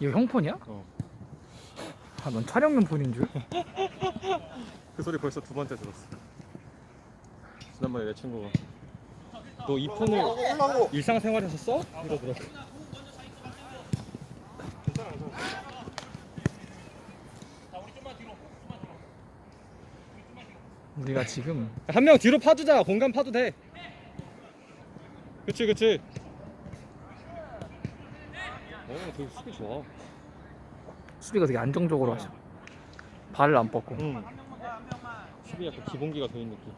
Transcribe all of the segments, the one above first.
이거 형 폰이야? 어. 아, 넌 촬영용 폰인 줄? 그 소리 벌써 두 번째 들었어. 지난번에 내 친구가 너 이 폰을 일상생활에서 써? 이러더라고. 우리가 지금 한 명 뒤로 파주자. 공간 파도 돼. 그치 그치. 어 되게 수비 좋아. 수비가 되게 안정적으로 하셔. 발을 안 뻗고. 응. 수비 약간 기본기가 돼 있는 느낌.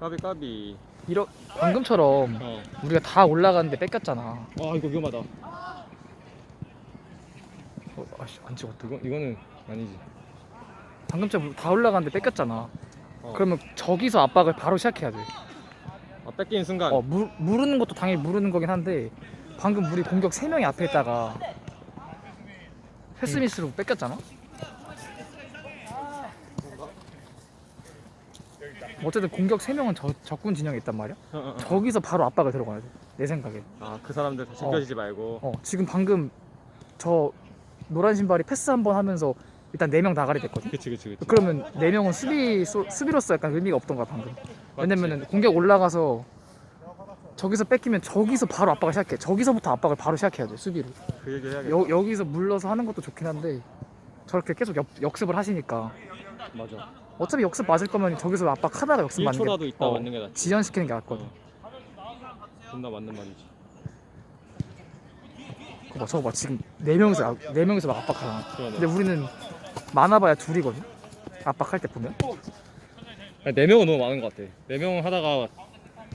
까비 까비. 이러 방금처럼 어. 우리가 다 올라갔는데 뺏겼잖아. 아 이거 위험하다. 어, 아씨 안 찍었다. 이거 이거는 아니지. 방금처럼 다 올라갔는데 뺏겼잖아. 어. 그러면 저기서 압박을 바로 시작해야 돼. 아 뺏기는 순간. 어 무, 무르는 것도 당연히 무르는 거긴 한데 방금 우리 공격 3명이 앞에 있다가 패스미스로 뺏겼잖아. 어쨌든 공격 3명은 저, 적군 진영에 있단 말이야. 어, 어, 어. 저기서 바로 압박을 들어가야 돼. 내 생각에. 아 그 사람들 다 챙겨지지 말고. 어, 지금 방금 저 노란 신발이 패스 한 번 하면서 일단 4명 나가리 됐거든. 그치 그치 그치. 그러면 4명은 수비 소- 수비로서 약간 의미가 없던 거야 방금. 왜냐면은 공격 올라가서 저기서 뺏기면 저기서 바로 압박을 시작해. 저기서부터 압박을 바로 시작해야 돼 수비를. 그 얘기 해야겠다. 여, 여기서 물러서 하는 것도 좋긴 한데 저렇게 계속 역, 역습을 하시니까 맞아. 어차피 역습 맞을 거면 저기서 압박하다가 역습 맞는 게 1초라도 있다 어, 맞는 게 낫지. 지연시키는 게 낫거든. 존나 맞는 말이지. 그거 봐, 저거 봐 지금 네 명이서 아- 네 명이서 막 압박하잖아. 그러네. 근데 우리는 많아봐야 둘이거든. 압박할 때 보면. 네 명은 너무 많은 것 같아. 네명 하다가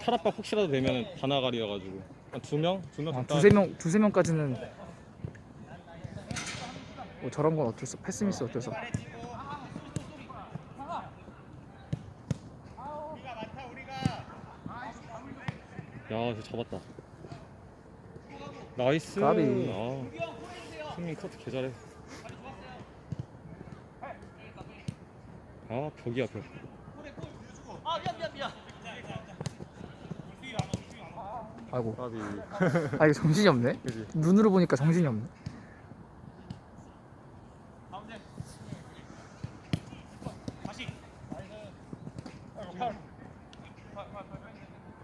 탈압박 혹시라도 되면 다 나가리여가지고 한 두 명, 두명 아, 두세 명 두세 명까지는 뭐 저런 건 어쩔 수 패스 미스 어쩔 수 없고. 야, 저 잡았다. 나이스. 까비. 아, 승민 커트 개 잘해. 아, 벽이야 벽. 아이고. 까비. 아 이거 정신이 없네. 그지. 눈으로 보니까 정신이 없네.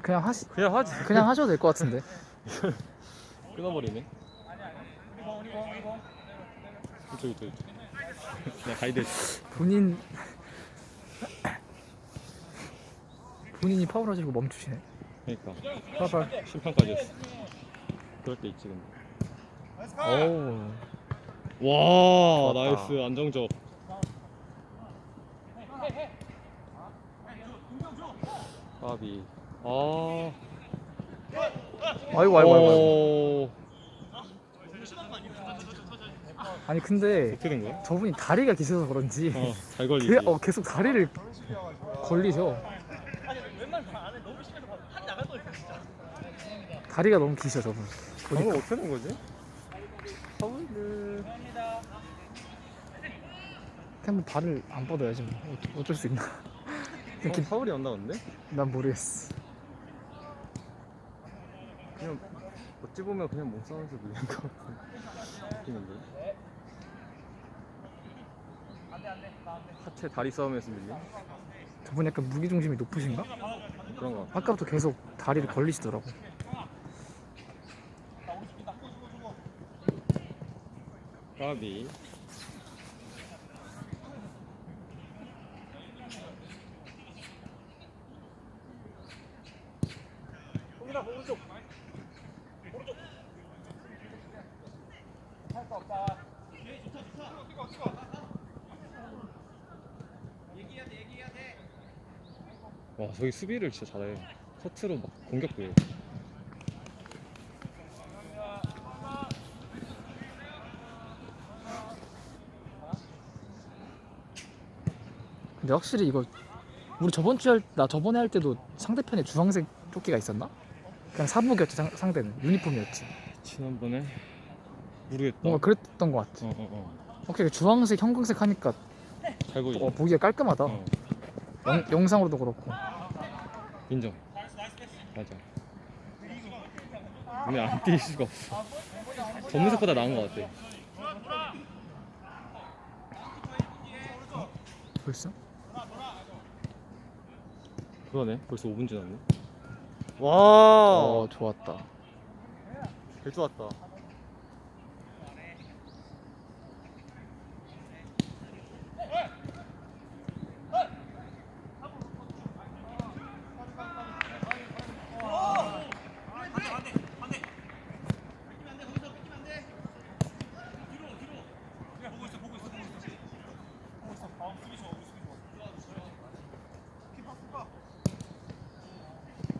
그냥 하시 그냥 하지. 그냥 하셔도 될 것 같은데. 끊어버리네. 이쪽 이쪽. 이쪽. 내가 가이드. 본인 본인이 파울하시고 멈추시네. 그러니까 파울. 심판까지였어. 그럴 때 있지 근데. 어우. 와, 좋았다. 나이스 안정적. 까비. 아. 아이고 아이고 아이고. 오. 아니 근데 어떻게 된 거야? 저분이 다리가 기셔서 그런지 어, 잘 걸리지. 그, 어, 계속 다리를 걸리셔. 다리가 너무 기셔 저분. 방금. 어떻게 된 거지? 파울을. 그냥 뭐 발을 안 뻗어야지 뭐 어- 어쩔 수 있나? 어, 파울이 안 나왔는데? 난 모르겠어. 그냥 어찌 보면 그냥 몸싸움에서 밀린 것 같은 느낌인데. 하체 다리 싸움에서 밀린 저분 약간 무게 중심이 높으신가? 그런 거. 같아. 아까부터 계속 다리를 걸리시더라고. 까비. 와 저기 수비를 진짜 잘해. 커트로 막 공격도 해 근데 확실히 이거 우리 저번 주에 할, 나 저번에 할 때도 상대편에 주황색 조끼가 있었나? 그냥 사복이었지 상, 상대는 유니폼이었지. 지난번에 모르겠다 뭔가 그랬던 것 같아. 어 어어 오케이 주황색 형광색 하니까 잘 보이지 어, 보기가 깔끔하다. 어, 영, 영상으로도 그렇고. 인정 맞아 눈에 안 띄일 수가 없어. 검은색보다 나은 것 같아. 벌써? 그러네. 벌써 5분 지났네. 어 와, 좋았다. 개 좋았다.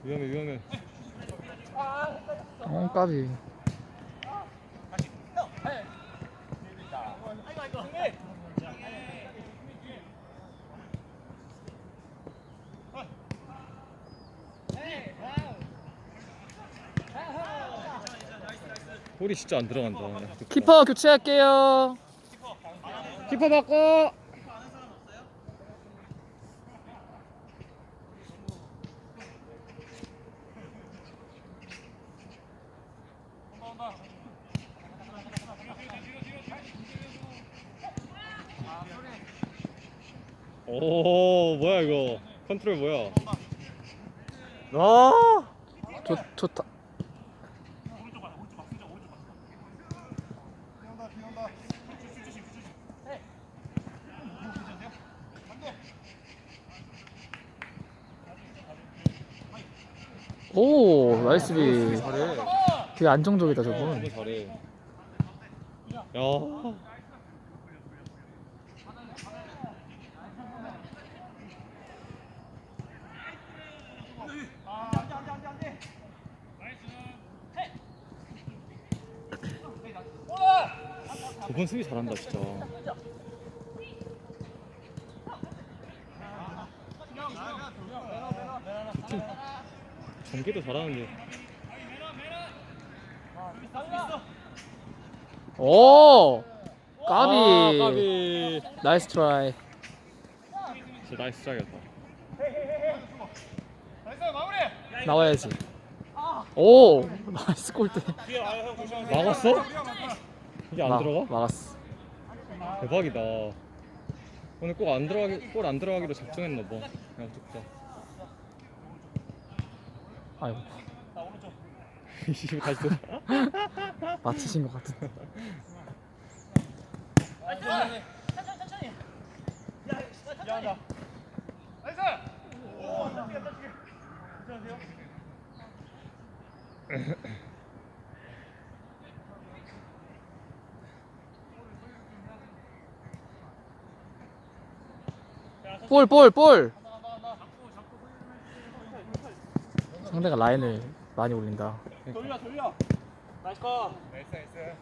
위험해 위험해. 어 까비. 볼이 진짜 안 들어간다. 키퍼 교체할게요. 키퍼 바꿔. 오 뭐야 이거 컨트롤 뭐야? 아 좋 좋다. 오 나이스 비. 잘해. 되게 안정적이다 저분. 너무 잘해. 야. 저번 수비 잘한다 진짜. 팀 전개도 잘하는데. 오 까비. 아, 까비. 나이스 트라이. 진짜 나이스 트라이였다. 나와야지. 오 나이스 골대. 막았어? 이게 안 막- 들어가? 막았어. 대박이다. 오늘 꼭 안 들어가기 골 안 들어가기로 작정했나 봐. 그냥 좋다. 아이고 이거 다시 또. 맞히신 것 같은데. 볼, 볼, 볼. 상대가 라인을 많이 올린다. 돌려 돌려 나이스 컷 나이스 나이스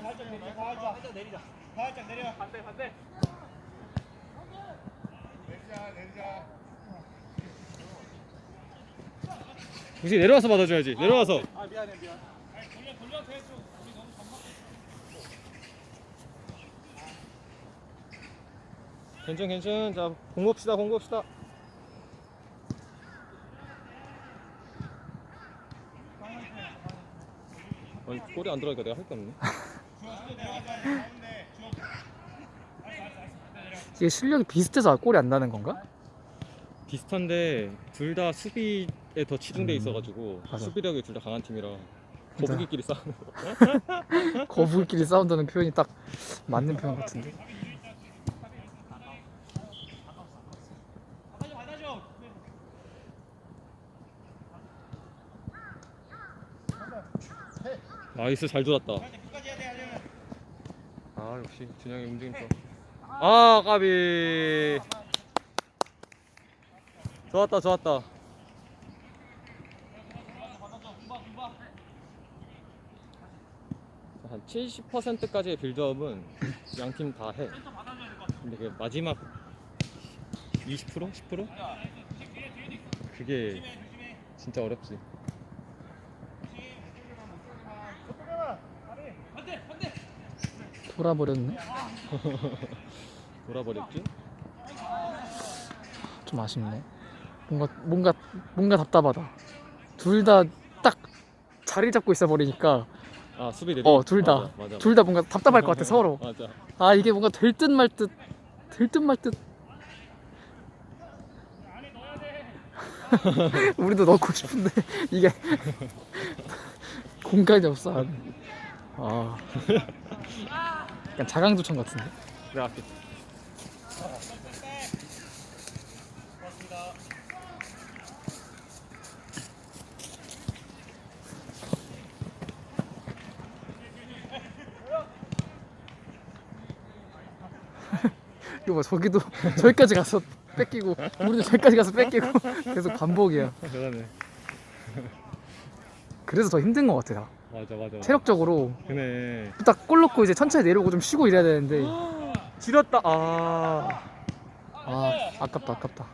살짝 내리자 살짝 살짝 내리자 살짝 내려 반대 반대 내리자 내리자 굳이 내려와서 받아줘야지. 내려와서. 아 미안해 미안 돌려 돌려 대충 우리 너무 괜찮 괜찮. 자 공봅시다 공봅시다. 아니 골이 안 들어가니까 내가 할 게 없네. 이게 실력이 비슷해서 골이 안 나는 건가? 비슷한데 둘 다 수비에 더 치중돼 음, 있어가지고 맞아. 수비력이 둘 다 강한 팀이라. 거북이끼리 싸우는 거. 거북이끼리 싸운다는 표현이 딱 맞는 표현 같은데. 나이스 잘 돌았다. 아 역시 준영이 움직임 좋아. 아 까비. 좋았다 좋았다. 한 70%까지의 빌드업은 양 팀 다 해. 근데 그 마지막 20% 10% 그게 진짜 어렵지. 돌아버렸네. 돌아버렸지? 좀 아쉽네. 뭔가 뭔가 뭔가 답답하다. 둘 다 딱 자리 잡고 있어 버리니까 아 수비 내리. 어둘 다 맞아, 맞아. 둘 다 뭔가 답답할 것 같아 서로. 맞아. 아 이게 뭔가 될 듯 말 듯 될 듯 말 듯. 우리도 넣고 싶은데 이게 공간이 없어. 아 약간 자강두천 같은데. 내가 할게. 이거 봐 저기도 저기까지 가서 뺏기고 우리도 저기까지 가서 뺏기고 계속 반복이야. 아, 대단해. 그래서 더 힘든 것 같아 나. 맞아 맞아. 체력적으로 그네. 딱 골 넣고 이제 천천히 내려오고 좀 쉬고 이래야 되는데 지렸다. 아. 아 아깝다 아깝다.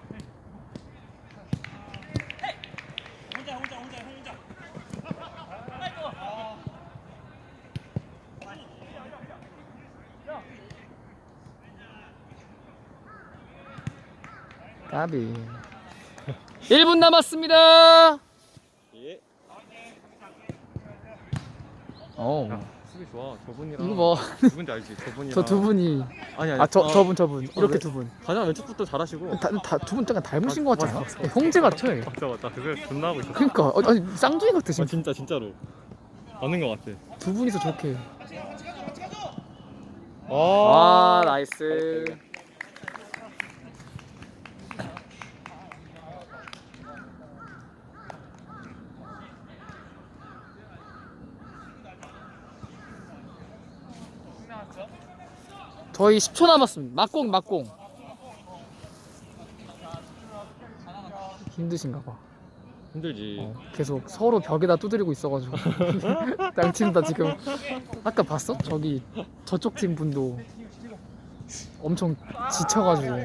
혼자 혼자 혼자 혼자 까비 1분 남았습니다 예. 어 수비 좋아. 저분이랑. 이거 누군지 알지? 저분이랑. 봐 저두 분이 아니 아니. 아저 어, 저분 저분 이렇게 왜? 두분 가장 왼쪽부터 잘하시고. 다두분 약간 닮으신 것 같지 않아? 맞아, 맞아. 형제 같아 맞다 맞다. 그걸 존나 하고 있어. 그러니까 어, 아니 쌍둥이 같아 아 지금 진짜 진짜로. 맞는 것 같아. 두 분이서 아. 아 나이스 저희 10초 남았습니다 막공 막공 힘드신가 봐 힘들지. 어, 계속 서로 벽에다 두드리고 있어가지고 양팀 다 지금 아까 봤어? 저기 저쪽 팀 분도 엄청 지쳐가지고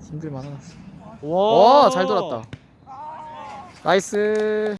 힘들만하다. 와. 와잘 돌았다. 나이스.